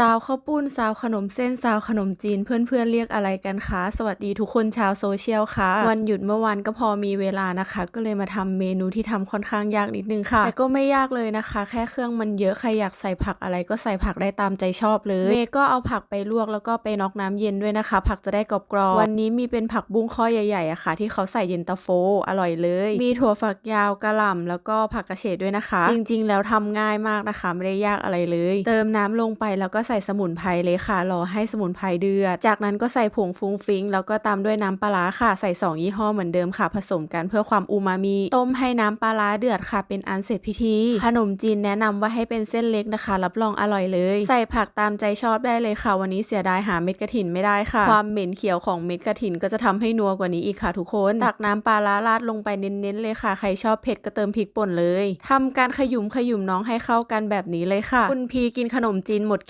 ซาวข้าวปุ้นซาวขนมเส้นซาวขนมจีนเพื่อนๆเรียกอะไรกันคะ สวัสดีทุกคนชาวโซเชียลค่ะ วันหยุดเมื่อวานก็พอมีเวลานะคะ ก็เลยมาทำเมนูที่ทำค่อนข้างยากนิดนึงค่ะ แต่ก็ไม่ยากเลยนะคะ แค่เครื่องมันเยอะใครอยากใส่ผักอะไรก็ใส่ผักได้ตามใจชอบเลยเมย์ก็เอาผักไปลวกแล้วก็ไปน็อกน้ำเย็นด้วยนะคะ ผักจะได้กรอบๆวันนี้มีเป็นผักบุ้งข้อใหญ่ๆอะค่ะ ที่เขาใส่เย็นตาโฟ อร่อยเลย มีถั่วฝักยาวกระหล่ำแล้วก็ผักกระเฉดด้วยนะคะ จริง ๆ แล้วทำง่ายมากนะคะ ไม่ได้ยากอะไรเลย เติมน้ำลงไปแล้วก็ใส่สมุนไพรเลยค่ะ รอให้สมุนไพรเดือด จากนั้นก็ใส่ผงฟุ้งฟิ้งแล้วก็ตามด้วยน้ำปลาค่ะ ใส่ 2 ยี่ห้อเหมือนเดิมค่ะ ผสมกันเพื่อความอูมามิ ต้มให้น้ำปลาเดือดค่ะ เป็นอันเสร็จพิธี ขนมจีนแนะนำว่าให้เป็นเส้นเล็กนะคะ รับรองอร่อยเลย ใส่ผักตามใจชอบได้เลยค่ะ วันนี้เสียดายหาเม็ดกระถินไม่ได้ค่ะ ความเหม็นเขียวของเม็ดกระถินก็จะทำให้นัวกว่านี้อีกค่ะทุกคน ตักน้ำปลาร้าราดลงไปเน้นๆเลยค่ะ ใครชอบเผ็ดก็เติมพริกป่นเลยทำการขยุมขยุมน้องให้เข้ากันแบบนี้เลยค่ะ คุณพีกินขนมจีนหมด